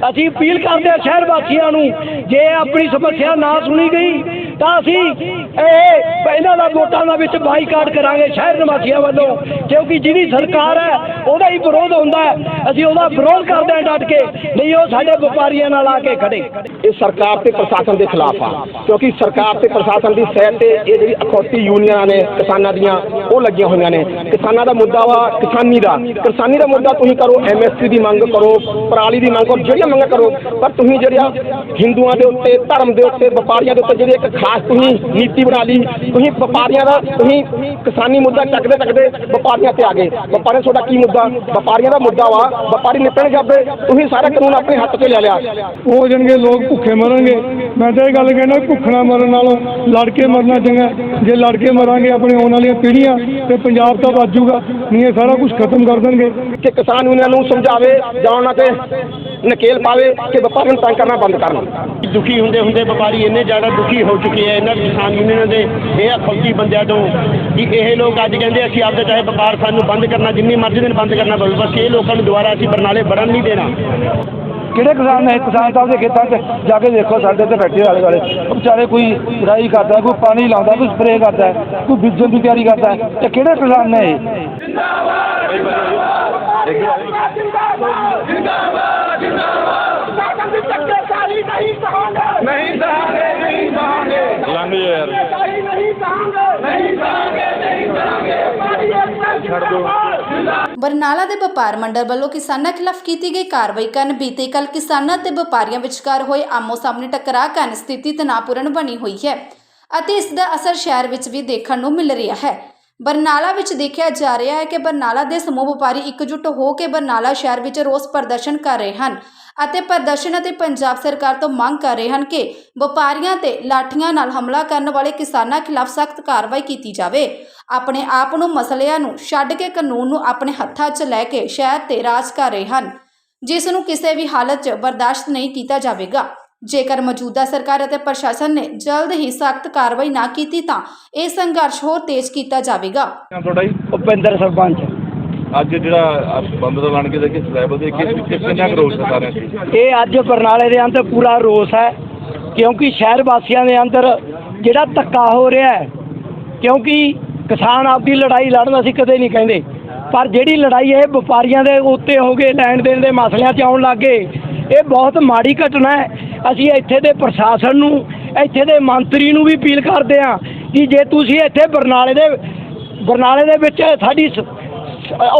ਅਸੀਂ ਅਪੀਲ ਕਰਦੇ ਹਾਂ ਸ਼ਹਿਰ ਵਾਸੀਆਂ ਨੂੰ ਜੇ ਆਪਣੀ ਸਮੱਸਿਆ ਨਾ ਸੁਣੀ ਗਈ ਤਾਂ ਅਸੀਂ ਇਹ ਇਹਨਾਂ ਦਾ ਵੋਟਾਂ ਦਾ ਵਿੱਚ ਬਾਈਕਾਟ ਕਰਾਂਗੇ ਸ਼ਹਿਰ ਨਿਵਾਸੀਆਂ ਵੱਲੋਂ, ਕਿਉਂਕਿ ਜਿਹੜੀ ਸਰਕਾਰ ਹੈ, ਉਹਦਾ ਹੀ ਵਿਰੋਧ ਹੁੰਦਾ ਹੈ। ਅਸੀਂ ਉਹਦਾ ਵਿਰੋਧ ਕਰਦੇ ਹਾਂ ਡਟ ਕੇ, ਨਹੀਂ ਉਹ ਸਾਡੇ ਵਪਾਰੀਆਂ ਨਾਲ ਆ ਕੇ ਖੜੇ। ਇਹ ਸਰਕਾਰ ਤੇ ਪ੍ਰਸ਼ਾਸਨ ਦੇ ਖਿਲਾਫ ਆ, ਕਿਉਂਕਿ ਸਰਕਾਰ ਤੇ ਪ੍ਰਸ਼ਾਸਨ ਦੀ ਸਹਿ ਤੇ ਇਹ ਜਿਹੜੀ ਅਖੌਤੀ ਯੂਨੀਅਨਾਂ ਨੇ, ਕਿਸਾਨਾਂ ਦੀਆਂ, ਉਹ ਲੱਗੀਆਂ ਹੋਈਆਂ ਨੇ। ਕਿਸਾਨਾਂ ਦਾ ਮੁੱਦਾ ਵਾ ਕਿਸਾਨੀ ਦਾ। ਕਿਸਾਨੀ ਦਾ ਮੁੱਦਾ ਤੁਸੀਂ ਕਰੋ ਐਮਐਸਪੀ ਦੀ ਮੰਗ ਕਰੋ, ਪਰਾਲੀ ਦੀ ਮੰਗ ਕਰੋ, ਜਿਹੜੀਆਂ ਮੰਗਾਂ ਕਰੋ, ਪਰ ਤੁਸੀਂ ਜਿਹੜੀਆਂ ਹਿੰਦੂਆਂ ਦੇ ਉੱਤੇ, ਧਰਮ ਦੇ ਉੱਤੇ, ਵਪਾਰੀਆਂ ਦੇ ਉੱਤੇ ਜਿਹੜੀ ਇੱਕ ਖਾਸ ਤੁਸੀਂ ਨੀਤੀ ਬਣਾ ਲਈ ਤੁਸੀਂ ਵਪਾਰੀਆਂ ਦਾ ਤੁਸੀਂ ਕਿਸਾਨੀ ਮੁੱਦਾ ਚੱਕਦੇ ਚੱਕਦੇ ਵਪਾਰੀਆਂ ਤੇ ਆ ਗਏ। ਵਪਾਰੀਆਂ ਤੁਹਾਡਾ ਕੀ ਮੁੱਦਾ? ਵਪਾਰੀਆਂ ਦਾ ਮੁੱਦਾ ਵਾ। ਵਪਾਰੀ ਨਿਪਟਣ ਜਾਂਦੇ ਤੁਸੀਂ ਸਾਰਾ ਕਾਨੂੰਨ ਆਪਣੇ ਹੱਥ 'ਚ ਲੈ ਲਿਆ। ਹੋ ਜਾਣਗੇ ਲੋਕ ਭੁੱਖੇ ਮਰਨਗੇ। ਮੈਂ ਤਾਂ ਇਹ ਗੱਲ ਕਹਿਣਾ ਭੁੱਖਣਾ ਮਰਨ ਨਾਲੋਂ ਲੜ ਕੇ ਮਰਨਾ ਚੰਗਾ ਜੇ ਲੜ ਕੇ ਮਰਾਂਗੇ ਆਪਣੇ ਆਉਣ ਵਾਲੀਆਂ ਪੀੜ੍ਹੀਆਂ ਤੇ ਪੰਜਾਬ ਤਾਂ ਬਾਜੂਗਾ ਨਹੀਂ ਇਹ ਸਾਰਾ ਕੁਝ ਖਤਮ ਕਰ ਦੇਣਗੇ। ਕਿ ਕਿਸਾਨ ਯੂਨੀਅਨ ਨੂੰ ਸਮਝਾਵੇ ਜਾਂ ਉਹਨਾਂ ਤੇ ਨਕੇਲ ਪਾਵੇ ਕਿ ਵਪਾਰੀਆਂ ਨੂੰ ਤੰਗ ਕਰਨਾ ਬੰਦ ਕਰਨ ਦੁਖੀ ਹੁੰਦੇ ਹੁੰਦੇ ਵਪਾਰੀ ਇੰਨੇ ਜ਼ਿਆਦਾ ਦੁਖੀ ਹੋ ਚੁੱਕੇ ਆ ਇਹਨਾਂ ਕਿਸਾਨ ਯੂਨੀਅਨਾਂ ਦੇ ਇਹ ਅਖੌਤੀ ਬੰਦਿਆਂ ਤੋਂ ਕਿ ਇਹ ਲੋਕ ਅੱਜ ਕਹਿੰਦੇ ਅਸੀਂ ਆਪਦੇ ਚਾਹੇ ਵਪਾਰ ਸਾਨੂੰ ਬੰਦ ਕਰਨਾ ਜਿੰਨੀ ਮਰਜ਼ੀ ਦਿਨ ਬੰਦ ਕਰਨਾ ਪਵੇ ਬਸ ਇਹ ਲੋਕਾਂ ਨੂੰ ਦੁਬਾਰਾ ਅਸੀਂ ਬਰਨਾਲੇ ਵੜਨ ਨਹੀਂ ਦੇਣਾ। ਕਿਹੜੇ ਕਿਸਾਨ ਨੇ ਕਿਸਾਨ ਸਾਹਿਬ ਦੇ ਖੇਤਾਂ 'ਚ ਜਾ ਕੇ ਦੇਖੋ ਸਾਡੇ ਤੇ ਬੈਠੇ ਵਾਲੇ ਵਾਲੇ ਵਿਚਾਰੇ ਕੋਈ ਵਿਰਾਈ ਕਰਦਾ ਕੋਈ ਪਾਣੀ ਲਾਉਂਦਾ ਕੋਈ ਸਪਰੇਅ ਕਰਦਾ ਕੋਈ ਬੀਜਣ ਦੀ ਤਿਆਰੀ ਕਰਦਾ। ਤੇ ਕਿਹੜੇ ਕਿਸਾਨ ਨੇ ਇਹ? ਨਹੀਂ ਸਹਾਂਗੇ ਨਹੀਂ ਸਹਾਂਗੇ ਲੰਘ ਯਾਰ। ਨਹੀਂ ਸਹਾਂਗੇ ਨਹੀਂ ਸਹਾਂਗੇ ਨਹੀਂ ਸਹਾਂਗੇ ਛੱਡ ਦੋ ਬਰਨਾਲਾ ਦੇ ਵਪਾਰ ਮੰਡਲ ਵੱਲੋਂ ਕਿਸਾਨਾਂ ਖਿਲਾਫ ਕੀਤੀ ਗਈ ਕਾਰਵਾਈ ਕਾਰਨ ਬੀਤੇ ਕੱਲ ਕਿਸਾਨਾਂ ਤੇ ਵਪਾਰੀਆਂ ਵਿਚਕਾਰ ਹੋਏ ਆਮੋ ਸਾਹਮਣੇ ਟਕਰਾਅ ਕਾਰਨ ਸਥਿਤੀ ਤਣਾਅਪੂਰਨ ਬਣੀ ਹੋਈ ਹੈ ਅਤੇ ਇਸ ਦਾ ਅਸਰ ਸ਼ਹਿਰ ਵਿੱਚ ਵੀ ਦੇਖਣ ਨੂੰ ਮਿਲ ਰਿਹਾ ਹੈ। ਬਰਨਾਲਾ ਵਿੱਚ ਦੇਖਿਆ ਜਾ ਰਿਹਾ ਹੈ ਕਿ ਬਰਨਾਲਾ ਦੇ ਸਮੂਹ ਵਪਾਰੀ ਇਕਜੁੱਟ ਹੋ ਕੇ ਬਰਨਾਲਾ ਸ਼ਹਿਰ ਵਿੱਚ ਰੋਸ ਪ੍ਰਦਰਸ਼ਨ ਕਰ ਰਹੇ ਹਨ ਅਤੇ ਪ੍ਰਦਰਸ਼ਨ ਅਤੇ ਪੰਜਾਬ ਸਰਕਾਰ ਤੋਂ ਮੰਗ ਕਰ ਰਹੇ ਹਨ ਕਿ ਵਪਾਰੀਆਂ ਤੇ ਲਾਠੀਆਂ ਨਾਲ ਹਮਲਾ ਕਰਨ ਵਾਲੇ ਕਿਸਾਨਾਂ ਖਿਲਾਫ ਸਖਤ ਕਾਰਵਾਈ ਕੀਤੀ ਜਾਵੇ। ਆਪਣੇ ਆਪ ਨੂੰ ਮਸਲਿਆਂ ਨੂੰ ਛੱਡ ਕੇ ਕਾਨੂੰਨ ਨੂੰ ਆਪਣੇ ਹੱਥਾਂ 'ਚ ਲੈ ਕੇ ਸ਼ਹਿਰ ਤੇ ਰਾਜ ਕਰ ਰਹੇ ਹਨ। ਜਿਸ ਨੂੰ ਕਿਸੇ ਵੀ ਹਾਲਤ 'ਚ ਬਰਦਾਸ਼ਤ ਨਹੀਂ ਕੀਤਾ ਜਾਵੇਗਾ। ਜੇਕਰ ਮੌਜੂਦਾ ਸਰਕਾਰ ਅਤੇ ਪ੍ਰਸ਼ਾਸਨ ਨੇ ਜਲਦ ਹੀ ਸਖਤ ਕਾਰਵਾਈ ਨਾ ਕੀਤੀ ਤਾਂ ਇਹ ਸੰਘਰਸ਼ ਹੋਰ ਤੇਜ਼ ਕੀਤਾ ਜਾਵੇਗਾ। ਤੁਹਾਡਾ ਜੀ? ਭੁਪਿੰਦਰ ਸਰਪੰਚ। ਅੱਜ ਜਿਹੜਾ ਬੰਦ ਦਾ ਬਣ ਕੇ ਦੇਖੇ ਸਲੈਬ ਦੇ ਕਿਸ ਕਿਸ ਕਿੰਨਾ ਕਰੋੜ ਸਾਰਿਆਂ ਦੀ ਇਹ ਅੱਜ ਬਰਨਾਲੇ ਦੇ ਅੰਦਰ ਪੂਰਾ ਰੋਸ ਹੈ ਕਿਉਂਕਿ ਸ਼ਹਿਰ ਵਾਸੀਆਂ ਦੇ ਅੰਦਰ ਜਿਹੜਾ ਧੱਕਾ ਹੋ ਰਿਹਾ ਹੈ ਕਿਉਂਕਿ ਕਿਸਾਨ ਆਪਦੀ ਲੜਾਈ ਲੜਨ ਅਸੀਂ ਕਦੇ ਨਹੀਂ ਕਹਿੰਦੇ ਪਰ ਜਿਹੜੀ ਲੜਾਈ ਇਹ ਵਪਾਰੀਆਂ ਦੇ ਉੱਤੇ ਹੋ ਗਏ ਲੈਣ ਦੇਣ ਦੇ ਮਸਲਿਆਂ 'ਚ ਆਉਣ ਲੱਗੇ ਇਹ ਬਹੁਤ ਮਾੜੀ ਘਟਨਾ ਹੈ। ਅਸੀਂ ਇੱਥੇ ਦੇ ਪ੍ਰਸ਼ਾਸਨ ਨੂੰ ਇੱਥੇ ਦੇ ਮੰਤਰੀ ਨੂੰ ਵੀ ਅਪੀਲ ਕਰਦੇ ਹਾਂ ਕਿ ਜੇ ਤੁਸੀਂ ਇੱਥੇ ਬਰਨਾਲੇ ਦੇ ਬਰਨਾਲੇ ਦੇ ਵਿੱਚ ਸਾਡੀ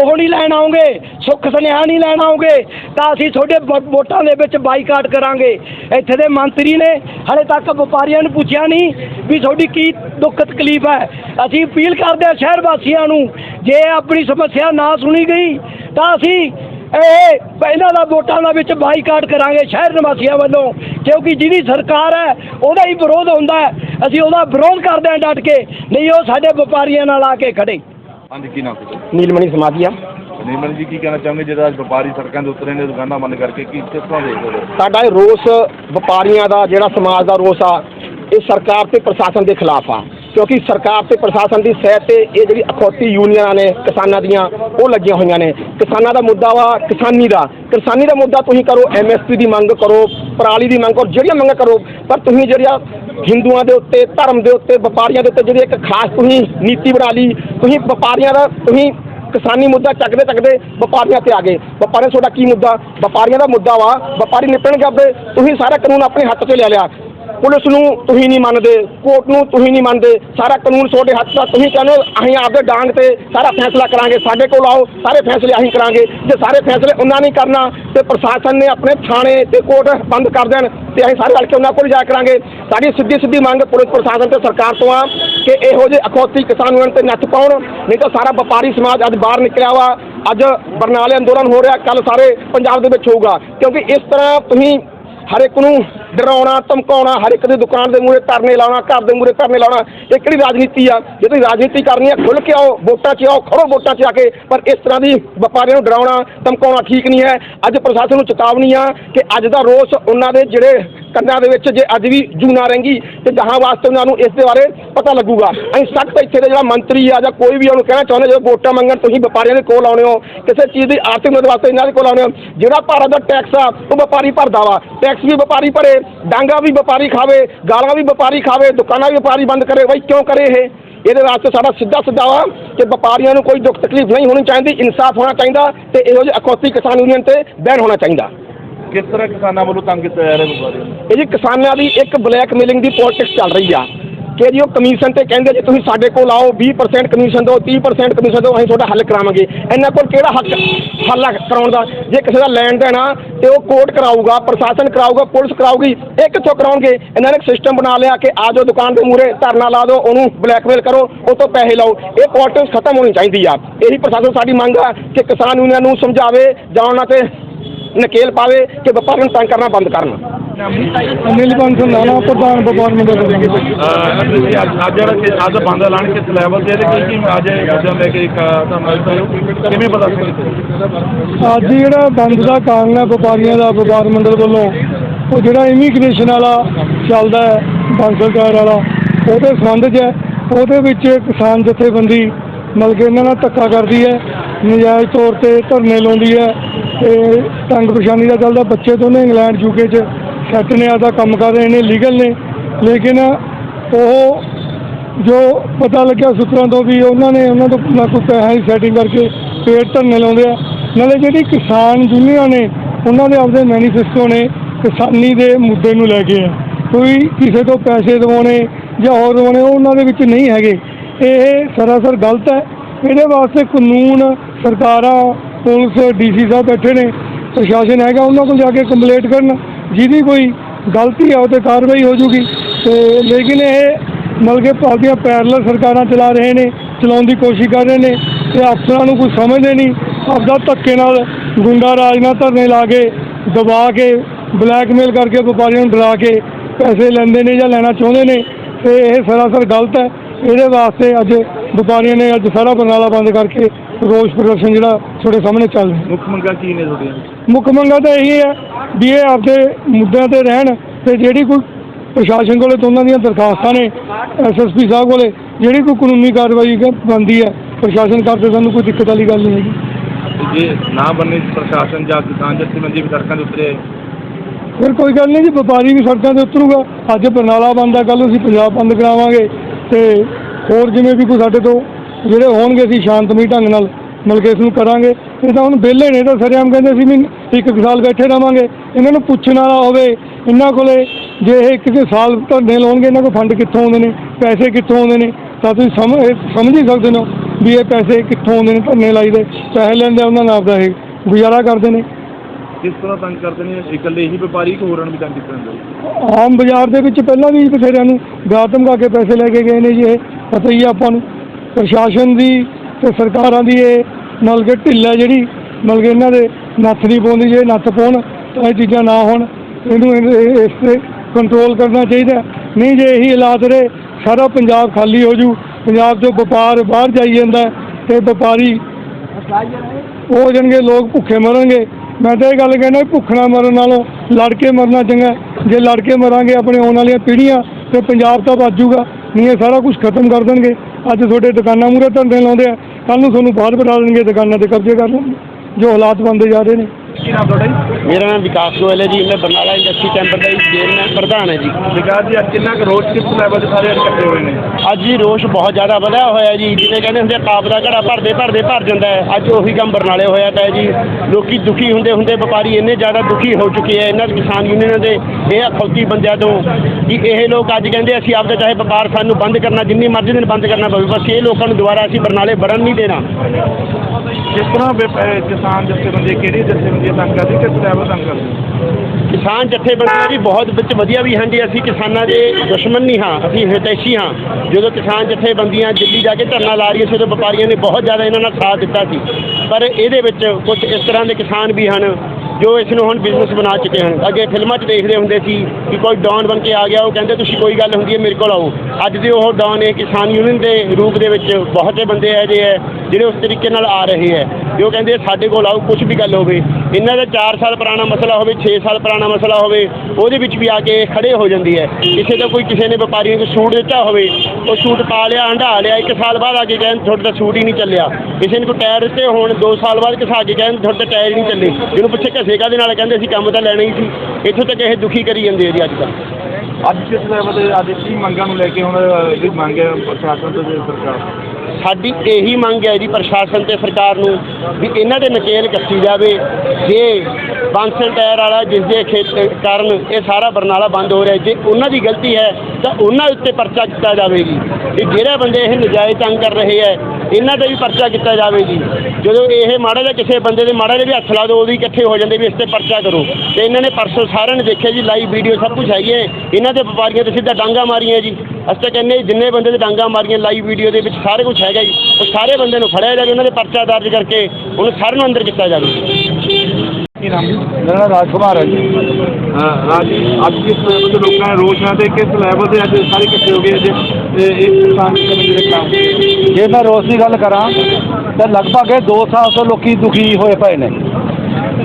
ਉਹ ਨਹੀਂ ਲੈਣ ਆਉਂਗੇ, ਸੁੱਖ ਸੁਨੇਹਾ ਨਹੀਂ ਲੈਣ ਆਉਂਗੇ, ਤਾਂ ਅਸੀਂ ਤੁਹਾਡੇ ਵੋ- ਵੋਟਾਂ ਦੇ ਵਿੱਚ ਬਾਈਕਾਟ ਕਰਾਂਗੇ। ਇੱਥੇ ਦੇ ਮੰਤਰੀ ਨੇ ਹਲੇ ਤੱਕ ਵਪਾਰੀਆਂ ਨੂੰ ਪੁੱਛਿਆ ਨਹੀਂ ਵੀ ਤੁਹਾਡੀ ਕੀ ਦੁੱਖ ਤਕਲੀਫ ਹੈ। ਅਸੀਂ ਅਪੀਲ ਕਰਦੇ ਹਾਂ ਸ਼ਹਿਰ ਵਾਸੀਆਂ ਨੂੰ, ਜੇ ਆਪਣੀ ਸਮੱਸਿਆ ਨਾ ਸੁਣੀ ਗਈ, ਤਾਂ ਅਸੀਂ ਇਹ ਇਹਨਾਂ ਦਾ ਵੋਟਾਂ ਦਾ ਵਿੱਚ ਬਾਈਕਾਟ ਕਰਾਂਗੇ ਸ਼ਹਿਰ ਨਿਵਾਸੀਆਂ ਵੱਲੋਂ, ਕਿਉਂਕਿ ਜਿਹਦੀ ਸਰਕਾਰ ਹੈ, ਉਹਦਾ ਹੀ ਵਿਰੋਧ ਹੁੰਦਾ ਹੈ। ਅਸੀਂ ਉਹਦਾ ਵਿਰੋਧ ਕਰਦੇ ਹਾਂ ਡਟ ਕੇ, ਨਹੀਂ ਉਹ ਸਾਡੇ ਵਪਾਰੀਆਂ ਨਾਲ ਆ ਕੇ ਖੜੇ। ਹਾਂਜੀ ਕੀ ਨਾਮ ਹੈ ਨੀਲਮਣੀ ਸਮਾਧੀਆ। ਨਿਰਮਲ ਜੀ ਕੀ ਕਹਿਣਾ ਚਾਹੁੰਗੇ? ਜਿਹੜਾ ਅੱਜ ਵਪਾਰੀ ਸੜਕਾਂ ਦੇ ਉਤਰੇ ਨੇ ਦੁਕਾਨਾਂ ਬੰਦ ਕਰਕੇ ਕੀ ਕਿਸ ਤਰ੍ਹਾਂ ਦੇਖਦੇ ਹੋ? ਸਾਡਾ ਇਹ ਰੋਸ ਵਪਾਰੀਆਂ ਦਾ ਜਿਹੜਾ ਸਮਾਜ ਦਾ ਰੋਸ ਆ ਇਹ ਸਰਕਾਰ ਤੇ ਪ੍ਰਸ਼ਾਸਨ ਦੇ ਖਿਲਾਫ ਆ। ਕਿਉਂਕਿ ਸਰਕਾਰ ਤੇ ਪ੍ਰਸ਼ਾਸਨ ਦੀ ਸਹਿਤ ਤੇ ਇਹ ਜਿਹੜੀ ਅਖੌਤੀ ਯੂਨੀਅਨਾਂ ਨੇ, ਕਿਸਾਨਾਂ ਦੀਆਂ, ਉਹ ਲੱਗੀਆਂ ਹੋਈਆਂ ਨੇ। ਕਿਸਾਨਾਂ ਦਾ ਮੁੱਦਾ ਵਾ ਕਿਸਾਨੀ ਦਾ। ਕਿਸਾਨੀ ਦਾ ਮੁੱਦਾ ਤੁਸੀਂ ਕਰੋ ਐਮਐਸਪੀ ਦੀ ਮੰਗ ਕਰੋ, ਪਰਾਲੀ ਦੀ ਮੰਗ ਕਰੋ, ਜਿਹੜੀਆਂ ਮੰਗਾਂ ਕਰੋ, ਪਰ ਤੁਸੀਂ ਜਿਹੜੀਆਂ ਹਿੰਦੂਆਂ ਦੇ ਉੱਤੇ, ਧਰਮ ਦੇ ਉੱਤੇ, ਵਪਾਰੀਆਂ ਦੇ ਉੱਤੇ ਜਿਹੜੀ ਇੱਕ ਖਾਸ ਤੁਸੀਂ ਨੀਤੀ ਬਣਾ ਲਈ, ਤੁਸੀਂ ਵਪਾਰੀਆਂ ਦਾ, ਤੁਸੀਂ ਕਿਸਾਨੀ ਮੁੱਦਾ ਚੱਕਦੇ ਚੱਕਦੇ ਵਪਾਰੀਆਂ ਤੇ ਆ ਗਏ। ਵਪਾਰੀਆਂ ਤੁਹਾਡਾ ਕੀ ਮੁੱਦਾ? ਵਪਾਰੀਆਂ ਦਾ ਮੁੱਦਾ ਵਾ, ਵਪਾਰੀ ਨਿਪਟਣ ਜਾਂਦੇ ਤੁਸੀਂ ਸਾਰਾ ਕਾਨੂੰਨ ਆਪਣੇ ਹੱਥ 'ਚ ਲੈ ਲਿਆ। ਪੁਲਿਸ ਨੂੰ ਤੁਸੀਂ ਨਹੀਂ ਮੰਨਦੇ, ਕੋਰਟ ਨੂੰ ਤੁਸੀਂ ਨਹੀਂ ਮੰਨਦੇ, ਸਾਰਾ ਕਾਨੂੰਨ ਤੁਹਾਡੇ ਹੱਥ 'ਚ ਤੁਸੀਂ ਕਹਿੰਦੇ ਅਸੀਂ ਆਪਦੇ ਡਾਂਗ ਤੇ ਸਾਰਾ ਫੈਸਲਾ ਕਰਾਂਗੇ, ਸਾਡੇ ਕੋਲ ਆਓ, ਸਾਰੇ ਫੈਸਲੇ ਅਸੀਂ ਕਰਾਂਗੇ। ਜੇ ਸਾਰੇ ਫੈਸਲੇ ਉਹਨਾਂ ਨਹੀਂ ਕਰਨਾ, ਤੇ ਪ੍ਰਸ਼ਾਸਨ ਨੇ ਆਪਣੇ ਥਾਣੇ ਤੇ ਕੋਰਟ ਬੰਦ ਕਰ ਦੇਣ, ਤੇ ਅਸੀਂ ਸਾਰੇ ਰਲ ਕੇ ਉਹਨਾਂ ਕੋਲ ਜਾ ਕਰਾਂਗੇ। ਸਾਡੀ ਸਿੱਧੀ ਸਿੱਧੀ ਮੰਗ ਪੁਲਿਸ ਪ੍ਰਸ਼ਾਸਨ ਤੇ ਸਰਕਾਰ ਤੋਂ ਆ ਕਿ ਇਹੋ ਜਿਹੇ ਅਖੌਤੀ ਕਿਸਾਨ ਯੂਨੀਅਨ ਤੇ ਨੱਥ ਪਾਉਣ, ਨਹੀਂ ਤਾਂ ਸਾਰਾ ਵਪਾਰੀ ਸਮਾਜ ਅੱਜ ਬਾਹਰ ਨਿਕਲਿਆ ਵਾ, ਅੱਜ ਬਰਨਾਲੇ ਅੰਦੋਲਨ ਹੋ ਰਿਹਾ ਕੱਲ ਸਾਰੇ ਪੰਜਾਬ ਦੇ ਵਿੱਚ ਹੋਊਗਾ। ਕਿਉਂਕਿ ਇਸ ਤਰ੍ਹਾਂ ਤੁਸੀਂ ਹਰ ਇੱਕ ਨੂੰ ਡਰਾਉਣਾ, ਧਮਕਾਉਣਾ, ਹਰ ਇੱਕ ਦੀ ਦੁਕਾਨ ਦੇ ਮੂਹਰੇ ਧਰਨੇ ਲਾਉਣਾ, ਘਰ ਦੇ ਮੂਹਰੇ ਧਰਨੇ ਲਾਉਣਾ, ਇਹ ਕਿਹੜੀ ਰਾਜਨੀਤੀ ਆ? ਜੇ ਤੁਸੀਂ ਰਾਜਨੀਤੀ ਕਰਨੀ ਆ ਖੁੱਲ ਕੇ ਆਓ, ਵੋਟਾਂ 'ਚ ਆਓ ਖੜੋ ਵੋਟਾਂ 'ਚ ਆ ਕੇ, ਪਰ ਇਸ ਤਰ੍ਹਾਂ ਦੀ ਵਪਾਰੀਆਂ ਨੂੰ ਡਰਾਉਣਾ, ਧਮਕਾਉਣਾ ਠੀਕ ਨਹੀਂ ਹੈ। ਅੱਜ ਪ੍ਰਸ਼ਾਸਨ ਨੂੰ ਚੇਤਾਵਨੀ ਆ ਕਿ ਅੱਜ ਦਾ ਰੋਸ ਉਹਨਾਂ ਦੇ ਜਿਹੜੇ ਕੰਨਾਂ ਦੇ ਵਿੱਚ ਜੇ ਅੱਜ ਵੀ ਜੂਨਾ ਰਹਿੰਗੀ, ਤੇ ਗਾਹਾਂ ਵਾਸਤੇ ਉਹਨਾਂ ਨੂੰ ਇਸ ਦੇ ਬਾਰੇ ਪਤਾ ਲੱਗੂਗਾ। ਅਸੀਂ ਸਖਤ ਇੱਥੇ ਦੇ ਜਿਹੜਾ ਮੰਤਰੀ ਆ ਜਾਂ ਕੋਈ ਵੀ ਉਹਨੂੰ ਕਹਿਣਾ ਚਾਹੁੰਦੇ ਜਦੋਂ ਵੋਟਾਂ ਮੰਗਣ ਤੁਸੀਂ ਵਪਾਰੀਆਂ ਦੇ ਕੋਲ ਆਉਣੇ ਹੋ, ਕਿਸੇ ਚੀਜ਼ ਦੀ ਆਰਥਿਕ ਮਦਦ ਵਾਸਤੇ ਇਹਨਾਂ ਦੇ ਕੋਲ ਆਉਣੇ ਹੋ, ਜਿਹੜਾ ਭਾਰਤ ਦਾ ਟੈਕਸ ਆ, ਉਹ ਵਪਾਰੀ ਭਰਦਾ ਵਾ। ਟੈਕਸ ਵੀ ਵਪਾਰੀ ਭਰੇ ਡਾਂਗਾ ਵੀ ਵਪਾਰੀ ਖਾਵੇ ਗਾਲਾਂ ਵੀ ਵਪਾਰੀ ਖਾਵੇ ਦੁਕਾਨਾਂ ਵੀ ਵਪਾਰੀ ਬੰਦ ਕਰੇ ਬਈ ਕਿਉਂ ਕਰੇ ਇਹ? ਇਹਦੇ ਵਾਸਤੇ ਸਾਡਾ ਸਿੱਧਾ ਸਿੱਧਾ ਵਾ ਕਿ ਵਪਾਰੀਆਂ ਨੂੰ ਕੋਈ ਦੁੱਖ ਤਕਲੀਫ ਨਹੀਂ ਹੋਣੀ ਚਾਹੀਦੀ ਇਨਸਾਫ ਹੋਣਾ ਚਾਹੀਦਾ ਤੇ ਇਹੋ ਜਿਹੇ ਅਖੌਤੀ ਕਿਸਾਨ ਯੂਨੀਅਨ ਤੇ ਬੈਨ ਹੋਣਾ ਚਾਹੀਦਾ। ਕਿਸ ਤਰ੍ਹਾਂ ਕਿਸਾਨਾਂ ਵੱਲੋਂ ਤੰਗ ਕੀਤਾ ਜਾ ਰਿਹਾ ਵਪਾਰੀਆਂ ਨੂੰ? ਇਹ ਜੀ ਕਿਸਾਨਾਂ ਦੀ ਇੱਕ ਬਲੈਕ ਮੇਲਿੰਗ ਦੀ ਪੋਲਿਟਿਕਸ ਚੱਲ ਰਹੀ ਆ। ਕਿ ਜੀ ਉਹ ਕਮਿਸ਼ਨ ਤੇ ਕਹਿੰਦੇ ਜੇ ਤੁਸੀਂ ਸਾਡੇ ਕੋਲ ਆਓ 20% ਕਮਿਸ਼ਨ ਦਿਓ 30% ਕਮਿਸ਼ਨ ਦਿਓ, ਅਸੀਂ ਤੁਹਾਡਾ ਹੱਲ ਕਰਾਵਾਂਗੇ। ਇਹਨਾਂ ਕੋਲ ਕਿਹੜਾ ਹੱਕ ਹੱਲ ਆ ਕਰਾਉਣ ਦਾ? ਜੇ ਕਿਸੇ ਦਾ ਲੈਣ ਦੇਣਾ ਤੇ ਉਹ ਕੋਰਟ ਕਰਾਊਗਾ, ਪ੍ਰਸ਼ਾਸਨ ਕਰਾਊਗਾ, ਪੁਲਿਸ ਕਰਾਊਗੀ ਇਹ ਕਿੱਥੋਂ ਕਰਾਉਣਗੇ। ਇਹਨਾਂ ਨੇ ਇੱਕ ਸਿਸਟਮ ਬਣਾ ਲਿਆ ਕਿ ਆ ਜਾਓ ਦੁਕਾਨ ਦੇ ਮੂਹਰੇ, ਧਰਨਾ ਲਾ ਦਿਓ, ਉਹਨੂੰ ਬਲੈਕਮੇਲ ਕਰੋ, ਉਹ ਤੋਂ ਪੈਸੇ ਲਓ। ਇਹ ਪੋਲਿਟਿਕਸ ਖਤਮ ਹੋਣੀ ਚਾਹੀਦੀ ਆ। ਇਹੀ ਪ੍ਰਸ਼ਾਸਨ ਸਾਡੀ ਮੰਗ ਆ ਕਿ ਕਿਸਾਨ ਯੂਨੀਅਨ ਨੂੰ ਸਮਝਾਵੇ ਜਾਂ ਉਹਨਾਂ ਤੇ ਨਕੇਲ ਪਾਵੇ ਕਿ ਵਪਾਰ ਨੂੰ ਤੰਗ ਕਰਨਾ ਬੰਦ ਕਰਨ। ਅਨਿਲ ਬੰਸ ਨਾਨਾ ਪ੍ਰਧਾਨ ਵਪਾਰ ਮੰਡਲ ਤੁਸੀਂ ਅੱਜ ਅੱਜ ਜਿਹੜਾ ਅੱਜ ਬੰਦ ਐਲਾਨ ਕਿਸ ਲੈਵਲ ਤੇ ਤੇ ਕੀ ਕੀ ਅੱਜ ਇਹ ਲੈ ਕੇ ਤੁਹਾਨੂੰ ਕਿਵੇਂ ਪਤਾ ਸੀ ਅੱਜ ਜਿਹੜਾ ਬੰਦ ਦਾ ਕਾਰਨ ਹੈ ਵਪਾਰੀਆਂ ਦਾ, ਵਪਾਰ ਮੰਡਲ ਵੱਲੋਂ, ਉਹ ਜਿਹੜਾ ਇਮੀਗ੍ਰੇਸ਼ਨ ਵਾਲਾ ਚੱਲਦਾ ਹੈ ਬੰਦ ਸਰਕਾਰ ਵਾਲਾ, ਉਹਦੇ ਸੰਬੰਧ 'ਚ ਹੈ। ਉਹਦੇ ਵਿੱਚ ਕਿਸਾਨ ਜਥੇਬੰਦੀ ਮਤਲਬ ਕਿ ਇਹਨਾਂ ਨਾਲ ਧੱਕਾ ਕਰਦੀ ਹੈ, ਨਜਾਇਜ਼ ਤੌਰ ਤੇ ਧਰਨੇ ਲਾਉਂਦੀ ਹੈ, ਤੇ ਤੰਗ ਪਰੇਸ਼ਾਨੀ ਦਾ ਚੱਲਦਾ। ਬੱਚੇ ਦੋਨੇ ਇੰਗਲੈਂਡ ਯੂਕੇ 'ਚ ਸੈੱਟ ਨੇ ਆਦਾ ਕੰਮ ਕਰ ਰਹੇ ਨੇ ਲੀਗਲ ਨੇ, ਲੇਕਿਨ ਉਹ ਜੋ ਪਤਾ ਲੱਗਿਆ ਸੂਤਰਾਂ ਤੋਂ ਵੀ ਉਹਨਾਂ ਨੇ ਉਹਨਾਂ ਤੋਂ ਨਾ ਕੋਈ ਪੈਸਾ ਦੀ ਸੈਟਿੰਗ ਕਰਕੇ ਪੇੜ ਧਰਨੇ ਲਾਉਂਦੇ ਆ। ਨਾਲੇ ਜਿਹੜੀ ਕਿਸਾਨ ਯੂਨੀਅਨ ਨੇ, ਉਹਨਾਂ ਦੇ ਆਪਦੇ ਮੈਨੀਫੈਸਟੋ ਨੇ, ਕਿਸਾਨੀ ਦੇ ਮੁੱਦੇ ਨੂੰ ਲੈ ਕੇ ਆ। ਕੋਈ ਕਿਸੇ ਤੋਂ ਪੈਸੇ ਦਿਵਾਉਣੇ ਜਾਂ ਹੋਰ ਦਿਵਾਉਣੇ, ਉਹ ਉਹਨਾਂ ਦੇ ਵਿੱਚ ਨਹੀਂ ਹੈਗੇ। ਇਹ ਸਰਾਸਰ ਗਲਤ ਹੈ। ਇਹਦੇ ਵਾਸਤੇ ਕਾਨੂੰਨ, ਸਰਕਾਰਾਂ, ਪੁਲਿਸ, ਡੀਸੀ ਸਾਹਿਬ ਬੈਠੇ ਨੇ। ਪ੍ਰਸ਼ਾਸਨ ਹੈਗਾ, ਉਹਨਾਂ ਕੋਲ ਜਾ ਕੇ ਕੰਪਲੇਂਟ ਕਰਨ। ਜਿਹਦੀ ਕੋਈ ਗਲਤੀ ਹੈ ਉਹ ਤੇ ਕਾਰਵਾਈ ਹੋ ਜੂਗੀ। ਤੇ ਲੇਕਿਨ ਇਹ ਮਤਲਬ ਕਿ ਪਾਰਟੀਆਂ ਪੈਰਲਲ ਸਰਕਾਰਾਂ ਚਲਾ ਰਹੇ ਨੇ, ਚਲਾਉਣ ਦੀ ਕੋਸ਼ਿਸ਼ ਕਰ ਰਹੇ ਨੇ ਤੇ ਅਫਸਰਾਂ ਨੂੰ ਕੁਝ ਸਮਝਦੇ ਨਹੀਂ। ਆਪਦਾ ਧੱਕੇ ਨਾਲ ਗੁੰਡਾ ਰਾਜ ਨਾਲ ਧਰਨੇ ਲਾ ਕੇ, ਦਬਾ ਕੇ, ਬਲੈਕਮੇਲ ਕਰਕੇ ਵਪਾਰੀਆਂ ਨੂੰ ਡਰਾ ਕੇ ਪੈਸੇ ਲੈਂਦੇ ਨੇ ਜਾਂ ਲੈਣਾ ਚਾਹੁੰਦੇ ਨੇ, ਤੇ ਇਹ ਸਰਾਸਰ ਗਲਤ ਹੈ। ਇਹਦੇ ਵਾਸਤੇ ਅੱਜ ਵਪਾਰੀਆਂ ਨੇ ਅੱਜ ਸਾਰਾ ਬਰਨਾਲਾ ਬੰਦ ਕਰਕੇ ਰੋਸ ਪ੍ਰਦਰਸ਼ਨ ਜਿਹੜਾ ਤੁਹਾਡੇ ਸਾਹਮਣੇ ਚੱਲ ਰਿਹਾ। ਮੁੱਖ ਮੰਗਾਂ ਕੀ ਨੇ ਤੁਹਾਡੀਆਂ? ਮੁੱਖ ਮੰਗਾਂ ਤਾਂ ਇਹੀ ਹੈ ਵੀ ਇਹ ਆਪਦੇ ਮੁੱਦਿਆਂ ਤੇ ਰਹਿਣ ਤੇ ਜਿਹੜੀ ਕੋਈ ਪ੍ਰਸ਼ਾਸਨ ਕੋਲੇ ਤੋਂ ਉਹਨਾਂ ਦੀਆਂ ਦਰਖਾਸਤਾਂ ਨੇ ਐਸਐਸਪੀ ਸਾਹਿਬ ਕੋਲੇ ਜਿਹੜੀ ਕੋਈ ਕਾਨੂੰਨੀ ਕਾਰਵਾਈ ਬਣਦੀ ਹੈ ਪ੍ਰਸ਼ਾਸਨ ਕਰਦੇ ਸਾਨੂੰ ਕੋਈ ਦਿੱਕਤ ਵਾਲੀ ਗੱਲ ਨਹੀਂ ਹੈਗੀ। ਜੇ ਨਾ ਬੰਨੇ ਪ੍ਰਸ਼ਾਸਨ ਜਾਂ ਕਿਸਾਨ ਜਥੇਬੰਦੀ ਵੀ ਸੜਕਾਂ ਦੇ ਉਤਰੇ ਫਿਰ ਕੋਈ ਗੱਲ ਨਹੀਂ ਜੀ ਵਪਾਰੀ ਵੀ ਸੜਕਾਂ ਤੇ ਉਤਰੂਗਾ। ਅੱਜ ਬਰਨਾਲਾ ਬੰਦ ਆ ਕੱਲ੍ਹ ਅਸੀਂ ਪੰਜਾਬ ਬੰਦ ਕਰਾਵਾਂਗੇ। ਤੇ ਹੋਰ ਜਿਵੇਂ ਵੀ ਕੋਈ ਸਾਡੇ ਤੋਂ ਜਿਹੜੇ ਹੋਣਗੇ ਅਸੀਂ ਸ਼ਾਂਤਮਈ ਢੰਗ ਨਾਲ ਮਿਲ ਕੇ ਇਸ ਨੂੰ ਕਰਾਂਗੇ। ਇਹ ਤਾਂ ਹੁਣ ਵਿਹਲੇ ਨੇ ਤਾਂ ਸਰੇਆਮ ਕਹਿੰਦੇ ਸੀ ਵੀ ਇੱਕ ਸਾਲ ਬੈਠੇ ਰਵਾਂਗੇ ਇਹਨਾਂ ਨੂੰ ਪੁੱਛਣ ਵਾਲਾ ਹੋਵੇ ਇਹਨਾਂ ਕੋਲੇ ਜੇ ਇਹ ਇੱਕ ਕੁ ਸਾਲ ਧਰਨੇ ਲਾਉਣਗੇ ਇਹਨਾਂ ਕੋਲ ਫੰਡ ਕਿੱਥੋਂ ਆਉਂਦੇ ਨੇ ਪੈਸੇ ਕਿੱਥੋਂ ਆਉਂਦੇ ਨੇ? ਤਾਂ ਤੁਸੀਂ ਸਮਝ ਸਮਝ ਹੀ ਸਕਦੇ ਹੋ ਵੀ ਇਹ ਪੈਸੇ ਕਿੱਥੋਂ ਆਉਂਦੇ ਨੇ ਧਰਨੇ ਲਾਈ ਦੇ। ਪੈਸੇ ਲੈਂਦੇ ਉਹਨਾਂ ਨਾਲ ਆਪਦਾ ਇਹ ਗੁਜ਼ਾਰਾ ਕਰਦੇ ਨੇ। ਕਿਸ ਤਰ੍ਹਾਂ ਤੰਗ ਕਰਦੇ ਨੇ? ਇਕੱਲੇ ਹੀ ਵਪਾਰੀ ਕਿ ਹੋਰਾਂ ਨੂੰ ਵੀ ਤੰਗ ਕੀਤਾ ਜਾਂਦਾ ਆਮ ਬਾਜ਼ਾਰ ਦੇ ਵਿੱਚ ਪਹਿਲਾਂ ਵੀ ਬਥੇਰਿਆਂ ਨੂੰ ਗਾਹ ਧਮਕਾ ਕੇ ਪੈਸੇ ਲੈ ਕੇ ਗਏ ਨੇ ਜੀ ਇਹ ਪਤਾ ਹੀ ਆਪਾਂ ਨੂੰ। ਪ੍ਰਸ਼ਾਸਨ ਦੀ ਤੇ ਸਰਕਾਰਾਂ ਦੀ ਇਹ ਮਤਲਬ ਕਿ ਢਿੱਲ ਹੈ ਜਿਹੜੀ, ਮਤਲਬ ਕਿ ਇਹਨਾਂ ਦੇ ਨੱਥ ਨਹੀਂ ਪਾਉਂਦੀ, ਜੇ ਨੱਥ ਪਾਉਣ ਤਾਂ ਇਹ ਚੀਜ਼ਾਂ ਨਾ ਹੋਣ। ਇਹਨੂੰ ਇਹ- ਇਸ ਤੇ ਕੰਟਰੋਲ ਕਰਨਾ ਚਾਹੀਦਾ ਨਹੀਂ ਜੇ ਇਹੀ ਹਾਲਾਤ ਰਹੇ, ਸਾਰਾ ਪੰਜਾਬ ਖਾਲੀ ਹੋ ਜੂ। ਪੰਜਾਬ ਤੋਂ ਵਪਾਰ ਬਾਹਰ ਜਾਈ ਜਾਂਦਾ ਹੈ ਤੇ ਵਪਾਰੀ ਹੋ ਜਾਣਗੇ, ਲੋਕ ਭੁੱਖੇ ਮਰਨਗੇ। ਮੈਂ ਤਾਂ ਇਹ ਗੱਲ ਕਹਿੰਦਾ ਵੀ ਭੁੱਖ ਨਾ ਮਰਨ ਨਾਲੋਂ ਲੜ ਕੇ ਮਰਨਾ ਚੰਗਾ ਜੇ ਲੜ ਕੇ ਮਰਾਂਗੇ ਆਪਣੇ ਆਉਣ ਵਾਲੀਆਂ ਪੀੜ੍ਹੀਆਂ, ਤੇ ਪੰਜਾਬ ਤਾਂ ਬਚੂਗਾ ਨਹੀਂ ਇਹ ਸਾਰਾ ਕੁਝ ਖਤਮ ਕਰ ਦੇਣਗੇ। ਅੱਜ ਤੁਹਾਡੇ ਦੁਕਾਨਾਂ ਮੂਹਰੇ ਧੰਦੇ ਲਾਉਂਦੇ ਆ। ਕੱਲ ਨੂੰ ਤੁਹਾਨੂੰ ਬਾਹਰ ਬਿਠਾ ਦੇਣਗੇ ਦੁਕਾਨਾਂ ਤੇ ਕਬਜ਼ੇ ਕਰ ਲੈਣਗੇ ਜੋ ਹਾਲਾਤ ਬਣਦੇ ਜਾ ਰਹੇ ਨੇ। ਕੀ ਨਾਮ ਤੁਹਾਡਾ ਜੀ? ਮੇਰਾ ਨਾਮ ਵਿਕਾਸ ਗੋਇਲ ਹੈ ਜੀ ਮੈਂ ਬਰਨਾਲਾ ਇੰਡਸਟਰੀ ਚੈਂਬਰ ਦਾ ਚੇਅਰਮੈਨ ਪ੍ਰਧਾਨ ਹੈ ਜੀ। ਵਿਕਾਸ ਜੀ ਅੱਜ ਕਿੰਨਾ ਕੁ ਰੋਜ਼ ਕਿਸ ਲੈਵਲ ਤੇ ਸਾਰੇ ਇਕੱਠੇ ਹੋਏ ਨੇ? ਅੱਜ ਹੀ ਰੋਸ਼ ਬਹੁਤ ਜ਼ਿਆਦਾ ਵਧਿਆ ਹੋਇਆ ਜੀ ਜਿਵੇਂ ਕਹਿੰਦੇ ਹੁੰਦੇ ਆ, ਪਾਪ ਦਾ ਘੜਾ ਭਰਦੇ ਭਰਦੇ ਭਰ ਜਾਂਦਾ ਹੈ। ਅੱਜ ਉਹੀ ਕੰਮ ਬਰਨਾਲੇ ਹੋਇਆ ਪਿਆ ਜੀ। ਲੋਕੀ ਦੁਖੀ ਹੁੰਦੇ ਹੁੰਦੇ ਵਪਾਰੀ ਇੰਨੇ ਜ਼ਿਆਦਾ ਦੁਖੀ ਹੋ ਚੁੱਕੇ ਆ ਇਹਨਾਂ ਕਿਸਾਨ ਯੂਨੀਅਨਾਂ ਦੇ ਇਹ ਅਖੌਤੀ ਬੰਦਿਆਂ ਤੋਂ ਕਿ ਇਹ ਲੋਕ ਅੱਜ ਕਹਿੰਦੇ ਅਸੀਂ ਆਪਦਾ ਚਾਹੇ ਵਪਾਰ ਸਾਨੂੰ ਬੰਦ ਕਰਨਾ ਜਿੰਨੀ ਮਰਜ਼ੀ ਦਿਨ ਬੰਦ ਕਰਨਾ ਪਵੇ ਬਸ ਇਹ ਲੋਕਾਂ ਨੂੰ ਦੁਬਾਰਾ ਅਸੀਂ ਬਰਨਾਲੇ ਵੜਨ ਨਹੀਂ ਦੇਣਾ। ਕਿਸ ਤਰ੍ਹਾਂ ਕਿਸਾਨ ਜਥੇਬੰਦੀ ਕਿਹੜੀ ਜਥੇਬੰਦੀ ਤੰਗ ਕਰਦੀ ਕਿਸ ਲੈਵਲ ਤੰਗ ਕਰਦੀ? ਕਿਸਾਨ ਜਥੇਬੰਦੀਆਂ ਵੀ ਬਹੁਤ ਵਿੱਚ ਵਧੀਆ ਵੀ ਹਨ ਜੀ। ਅਸੀਂ ਕਿਸਾਨਾਂ ਦੇ ਦੁਸ਼ਮਣ ਨਹੀਂ ਹਾਂ, ਅਸੀਂ ਹਿਤੈਸ਼ੀ ਹਾਂ। ਜਦੋਂ ਕਿਸਾਨ ਜਥੇਬੰਦੀਆਂ ਦਿੱਲੀ ਜਾ ਕੇ ਧਰਨਾ ਲਾ ਰਹੀਆਂ ਸੀ, ਉਦੋਂ ਵਪਾਰੀਆਂ ਨੇ ਬਹੁਤ ਜ਼ਿਆਦਾ ਇਹਨਾਂ ਨਾਲ ਸਾਥ ਦਿੱਤਾ ਸੀ। ਪਰ ਇਹਦੇ ਵਿੱਚ ਕੁਝ ਇਸ ਤਰ੍ਹਾਂ ਦੇ ਕਿਸਾਨ ਵੀ ਹਨ, ਜੋ ਇਸ ਨੂੰ ਹੁਣ ਬਿਜ਼ਨਸ ਬਣਾ ਚੁੱਕੇ ਹਨ। ਅੱਗੇ ਫਿਲਮਾਂ 'ਚ ਦੇਖਦੇ ਹੁੰਦੇ ਸੀ ਕਿ ਕੋਈ ਡੌਨ ਬਣ ਕੇ ਆ ਗਿਆ, ਉਹ ਕਹਿੰਦੇ, ਤੁਸੀਂ ਕੋਈ ਗੱਲ ਹੁੰਦੀ ਹੈ, ਮੇਰੇ ਕੋਲ ਆਓ। ਅੱਜ ਦੇ ਉਹ ਡੌਨ ਇਹ ਕਿਸਾਨ ਯੂਨੀਅਨ ਦੇ ਰੂਪ ਦੇ ਵਿੱਚ ਬਹੁਤੇ ਬੰਦੇ ਇਹੋ ਜਿਹੇ ਹੈ, ਜਿਹੜੇ ਉਸ ਤਰੀਕੇ ਨਾਲ ਆ ਰਹੇ ਹੈ। ਜੋ ਕਹਿੰਦੇ, ਸਾਡੇ ਕੋਲ ਆਓ ਕੁਝ ਵੀ ਗੱਲ ਹੋਵੇ। ਇਹਨਾਂ ਦਾ 4 ਸਾਲ ਪੁਰਾਣਾ ਮਸਲਾ ਹੋਵੇ 6 ਸਾਲ ਪੁਰਾਣਾ ਮਸਲਾ ਹੋਵੇ, ਉਹਦੇ ਵਿੱਚ ਵੀ ਆ ਕੇ ਖੜੇ ਹੋ ਜਾਂਦੀ ਹੈ। ਕਿਸੇ ਦਾ ਕੋਈ ਕਿਸੇ ਨੇ ਵਪਾਰੀ ਨੂੰ ਸੂਟ ਦਿੱਤਾ ਹੋਵੇ, ਉਹ ਸੂਟ ਪਾ ਲਿਆ, ਹੰਢਾ ਲਿਆ, ਇੱਕ ਸਾਲ ਬਾਅਦ ਆ ਕੇ ਕਹਿਣ ਤੁਹਾਡਾ ਤਾਂ ਸੂਟ ਹੀ ਨਹੀਂ ਚੱਲਿਆ। ਕਿਸੇ ਨੇ ਕੋਈ ਟਾਇਰ ਦਿੱਤੇ ਹੋਣ 2 ਸਾਲ ਬਾਅਦ ਘਸਾ ਕੇ ਕਹਿਣ ਤੁਹਾਡਾ ਟਾਇਰ ਹੀ ਨਹੀਂ ਚੱਲੇ। ਜਿਹਨੂੰ ਪਿੱਛੇ ਘਸੇ ਦੇ ਨਾਲ ਕਹਿੰਦੇ ਅਸੀਂ ਕੰਮ ਤਾਂ ਲੈਣਾ ਹੀ ਸੀ। ਇੱਥੋਂ ਤੱਕ ਇਹ ਦੁਖੀ ਕਰੀ ਜਾਂਦੇ ਆ ਜੀ ਅੱਜ ਕੱਲ੍ਹ ਅੱਜ ਕਿਸ ਲੈਵਲ ਤੇ ਅੱਜ ਕੀ ਮੰਗਾਂ ਨੂੰ ਲੈ ਕੇ ਹੁਣ ਜਿਹੜੀ ਮੰਗ ਹੈ ਪ੍ਰਸ਼ਾਸਨ ਤੋਂ ਸਰਕਾਰ ਸਾਡੀ ਇਹੀ ਮੰਗ ਹੈ ਜੀ ਪ੍ਰਸ਼ਾਸਨ ਤੇ ਸਰਕਾਰ ਨੂੰ ਵੀ ਇਹਨਾਂ ਦੇ ਨਕੇਲ ਕੱਸੀ ਜਾਵੇ। ਜੇ ਬਾਂਸਲ ਟਾਇਰ ਵਾਲਾ ਜਿਸ ਦੇ ਖੇਤ ਕਾਰਨ ਇਹ ਸਾਰਾ ਬਰਨਾਲਾ ਬੰਦ ਹੋ ਰਿਹਾ ਜੇ ਉਹਨਾਂ ਦੀ ਗਲਤੀ ਹੈ ਤਾਂ ਉਹਨਾਂ ਉੱਤੇ ਪਰਚਾ ਕੀਤਾ ਜਾਵੇਗੀ। ਜੀ ਤੇ ਜਿਹੜੇ ਬੰਦੇ ਇਹ ਨਜਾਇਜ਼ ਤੰਗ ਕਰ ਰਹੇ ਹੈ ਇਹਨਾਂ ਤੇ ਵੀ ਪਰਚਾ ਕੀਤਾ ਜਾਵੇ ਜੀ। ਜਦੋਂ ਇਹ ਮਾੜਾ ਜਿਹਾ ਕਿਸੇ ਬੰਦੇ ਦੇ ਮਾੜਾ ਜਿਹਾ ਵੀ ਹੱਥ ਲਾ ਦੋ, ਉਹਦੀ ਇਕੱਠੇ ਹੋ ਜਾਂਦੇ ਵੀ ਇਸ ਤੇ ਪਰਚਾ ਕਰੋ। ਤੇ ਇਹਨਾਂ ਨੇ ਪਰਸੋਂ ਸਾਰਿਆਂ ਨੇ ਦੇਖਿਆ ਜੀ ਲਾਈਵ ਵੀਡੀਓ ਸਭ ਕੁਝ ਹੈਗੀ ਹੈ। ਇਹਨਾਂ ਦੇ ਵਪਾਰੀਆਂ ਤੇ ਸਿੱਧਾ ਡਾਂਗਾ ਮਾਰੀਆਂ ਜੀ। ਅਸੀਂ ਤਾਂ ਕਹਿੰਦੇ ਜਿੰਨੇ ਬੰਦੇ ਦੇ ਡਾਂਗਾ ਮਾਰੀਆਂ ਲਾਈਵ ਵੀਡੀਓ ਦੇ ਵਿੱਚ ਸਾਰੇ ਕੁਝ ਹੈਗਾ ਜੀ। ਉਹ ਸਾਰੇ ਬੰਦੇ ਨੂੰ ਫੜਿਆ ਜਾਵੇ, ਉਹਨਾਂ ਦੇ ਪਰਚਾ ਦਰਜ ਕਰਕੇ ਉਹਨੂੰ ਸਾਰਿਆਂ ਨੂੰ ਅੰਦਰ ਕੀਤਾ ਜਾਵੇ। ਕੀ ਨਾਮ ਜੀ ਮੇਰਾ ਨਾਮ ਰਾਜ ਕੁਮਾਰ ਹੈ ਜੀ। ਰਾਜ ਅੱਜ ਕਿਸ ਲੈਵਲ ਤੇ ਲੋਕਾਂ ਨੇ ਰੋਸ਼ ਹੈ ਤੇ ਕਿਸ ਲੈਵਲ ਤੇ ਅੱਜ ਸਾਰੇ ਇਕੱਠੇ ਹੋ ਗਏ ਜੇ ਤੇ ਇਹ ਕਿਸਾਨ ਦੇ ਜਿਹੜੇ ਕੰਮ ਜੇ ਮੈਂ ਰੋਜ਼ ਦੀ ਗੱਲ ਕਰਾਂ ਤਾਂ ਲਗਭਗ ਇਹ 2 ਸਾਲ ਤੋਂ ਲੋਕੀ ਦੁਖੀ ਹੋਏ ਪਏ ਨੇ।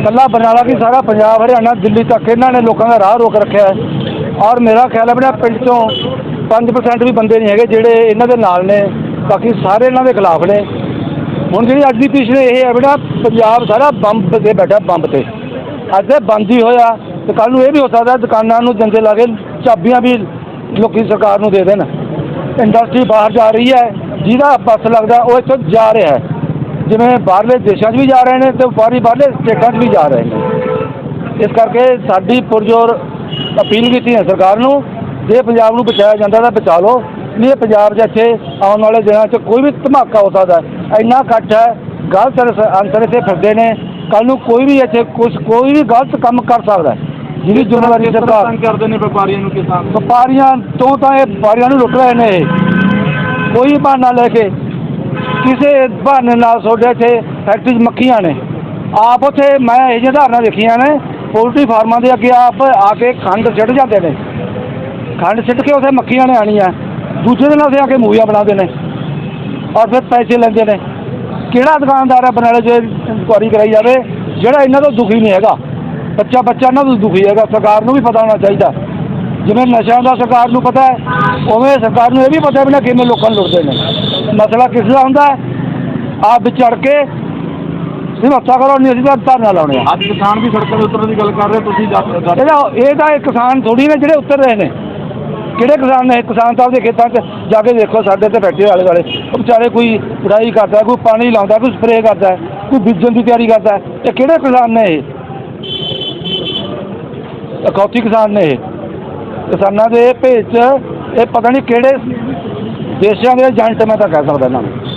ਕੱਲਾ ਬਰਨਾਲਾ ਕੀ ਸਾਰਾ ਪੰਜਾਬ ਹਰਿਆਣਾ ਦਿੱਲੀ ਤੱਕ ਇਹਨਾਂ ਨੇ ਲੋਕਾਂ ਦਾ ਰਾਹ ਰੋਕ ਰੱਖਿਆ ਹੈ। ਔਰ ਮੇਰਾ ਖਿਆਲ ਹੈ ਵੀ ਨਾ ਪਿੰਡ ਤੋਂ 5% ਵੀ ਬੰਦੇ ਨਹੀਂ ਹੈਗੇ ਜਿਹੜੇ ਇਹਨਾਂ ਦੇ ਨਾਲ ਨੇ। ਬਾਕੀ ਸਾਰੇ ਇਹਨਾਂ ਦੇ ਖਿਲਾਫ ਨੇ। ਹੁਣ ਜਿਹੜੀ ਅੱਜ ਦੀ ਪਿਛਲੇ ਇਹ ਹੈ ਬੇਟਾ, ਪੰਜਾਬ ਸਾਰਾ ਬੰਬ ਤੇ ਬੈਠਾ ਬੰਬ ਤੇ। ਅੱਜ ਇਹ ਬੰਦ ਹੀ ਹੋਇਆ ਤੇ ਕੱਲ ਨੂੰ ਇਹ ਵੀ ਹੋ ਸਕਦਾ ਦੁਕਾਨਾਂ ਨੂੰ ਜੰਦੇ ਲਾ ਕੇ ਚਾਬੀਆਂ ਵੀ ਲੋਕੀ ਸਰਕਾਰ ਨੂੰ ਦੇ ਦੇਣ। ਇੰਡਸਟਰੀ ਬਾਹਰ ਜਾ ਰਹੀ ਹੈ, ਜਿਹਦਾ ਬੱਸ ਲੱਗਦਾ ਉਹ ਇੱਥੋਂ ਜਾ ਰਿਹਾ ਹੈ। ਜਿਵੇਂ ਬਾਹਰਲੇ ਦੇਸ਼ਾਂ 'ਚ ਵੀ ਜਾ ਰਹੇ ਨੇ ਤੇ ਵਪਾਰੀ ਬਾਹਰਲੇ ਸਟੇਟਾਂ 'ਚ ਵੀ ਜਾ ਰਹੇ ਨੇ। ਇਸ ਕਰਕੇ ਸਾਡੀ ਪੁਰਜੋਰ ਅਪੀਲ ਕੀਤੀ ਹੈ ਸਰਕਾਰ ਨੂੰ, ਜੇ ਪੰਜਾਬ ਨੂੰ ਬਚਾਇਆ ਜਾਂਦਾ ਤਾਂ ਬਚਾ ਲਓ। ਨਹੀਂ ਇਹ ਪੰਜਾਬ 'ਚ ਇੱਥੇ ਆਉਣ ਵਾਲੇ ਦਿਨਾਂ 'ਚ ਕੋਈ ਵੀ ਧਮਾਕਾ ਹੋ ਸਕਦਾ ਹੈ। ਇੰਨਾ ਇਕੱਠ ਹੈ ਗਲਤ ਅੰਸਰ ਇੱਥੇ ਫਿਰਦੇ ਨੇ। ਕੱਲ ਨੂੰ ਕੋਈ ਵੀ ਇੱਥੇ ਕੁਛ ਕੋਈ ਵੀ ਗਲਤ ਕੰਮ ਕਰ ਸਕਦਾ ਜਿਹਦੀ ਜ਼ਿੰਮੇਵਾਰੀ ਸਰਕਾਰ ਕਰਦੇ ਨੇ ਵਪਾਰੀਆਂ ਨੂੰ ਕਿਸਾਨ ਵਪਾਰੀਆਂ ਤੋਂ ਤਾਂ ਇਹ ਵਪਾਰੀਆਂ ਨੂੰ ਲੁੱਟ ਰਹੇ ਨੇ ਕੋਈ ਬਹਾਨਾ ਲੈ ਕੇ ਕਿਸੇ ਬਹਾਨੇ ਨਾਲ ਤੁਹਾਡੇ ਇੱਥੇ ਫੈਕਟਰੀ 'ਚ ਮੱਖੀਆਂ ਨੇ। ਆਪ ਉੱਥੇ ਮੈਂ ਇਹ ਜਿਹੀਆਂ ਧਾਰਨਾ ਦੇਖੀਆਂ ਨੇ ਪੋਲਟਰੀ ਫਾਰਮਾਂ ਦੇ ਅੱਗੇ ਆਪ ਆ ਕੇ ਖੰਡ ਸਿੱਟ ਜਾਂਦੇ ਨੇ। ਖੰਡ ਸਿੱਟ ਕੇ ਉੱਥੇ ਮੱਖੀਆਂ ਨੇ ਆਣੀਆਂ ਦੂਜੇ ਦਿਨ ਉੱਥੇ ਆ ਕੇ ਮੂਵੀਆਂ ਬਣਾਉਂਦੇ ਨੇ ਔਰ ਫਿਰ ਪੈਸੇ ਲੈਂਦੇ ਨੇ। ਕਿਹੜਾ ਦੁਕਾਨਦਾਰ ਹੈ ਬਨਾਲੇ ਜੇ ਇਨਕੁਆਰੀ ਕਰਾਈ ਜਾਵੇ ਜਿਹੜਾ ਇਹਨਾਂ ਤੋਂ ਦੁਖੀ ਨਹੀਂ ਹੈਗਾ। ਬੱਚਾ ਬੱਚਾ ਇਹਨਾਂ ਤੋਂ ਦੁਖੀ ਹੈਗਾ ਸਰਕਾਰ ਨੂੰ ਵੀ ਪਤਾ ਹੋਣਾ ਚਾਹੀਦਾ। ਜਿਵੇਂ ਨਸ਼ਿਆਂ ਦਾ ਸਰਕਾਰ ਨੂੰ ਪਤਾ ਹੈ ਉਵੇਂ ਸਰਕਾਰ ਨੂੰ ਇਹ ਵੀ ਪਤਾ ਵੀ ਨਾ ਕਿਵੇਂ ਲੋਕਾਂ ਨੂੰ ਲੁੱਟਦੇ ਨੇ। ਮਸਲਾ ਕਿਸ ਦਾ ਹੁੰਦਾ ਹੈ ਆਪ ਵਿਚੜ ਕੇ ਸਿਰ ਹੱਥਾ ਕਰੋ ਨਹੀਂ ਅਸੀਂ ਤਾਂ ਧਰਨਾ ਲਾਉਣੇ ਆ। ਅੱਜ ਕਿਸਾਨ ਵੀ ਸੜਕਾਂ ਦੇ ਉਤਰਨ ਦੀ ਗੱਲ ਕਰ ਰਹੇ ਤੁਸੀਂ ਇਹਦਾ ਇਹ ਤਾਂ ਇਹ ਕਿਸਾਨ ਥੋੜੀ ਨੇ ਜਿਹੜੇ ਉੱਤਰ ਰਹੇ ਨੇ। ਕਿਹੜੇ ਕਿਸਾਨ ਨੇ? ਕਿਸਾਨ ਸਾਹਿਬ ਦੇ ਖੇਤਾਂ 'ਚ ਜਾ ਕੇ ਦੇਖੋ, ਸਾਡੇ ਤੇ ਫੈਕਟਰੀ ਆਲੇ ਵਾਲੇ ਉਹ ਵਿਚਾਰੇ ਕੋਈ ਉਡਾਈ ਕਰਦਾ, ਕੋਈ ਪਾਣੀ ਲਾਉਂਦਾ, ਕੋਈ ਸਪਰੇਅ ਕਰਦਾ, ਕੋਈ ਬੀਜਣ ਦੀ ਤਿਆਰੀ ਕਰਦਾ। ਇਹ ਕਿਹੜੇ ਕਿਸਾਨ ਨੇ ਇਹ? ਅਖੌਤੀ ਕਿਸਾਨ ਨੇ ਇਹ। ਕਿਸਾਨਾਂ ਦੇ ਭੇਜ 'ਚ ਇਹ ਪਤਾ ਨਹੀਂ ਕਿਹੜੇ ਦੇਸ਼ਾਂ ਦੇ ਏਜੰਟ ਮੈਂ ਤਾਂ ਕਹਿ ਸਕਦਾ ਇਹਨਾਂ ਨੂੰ।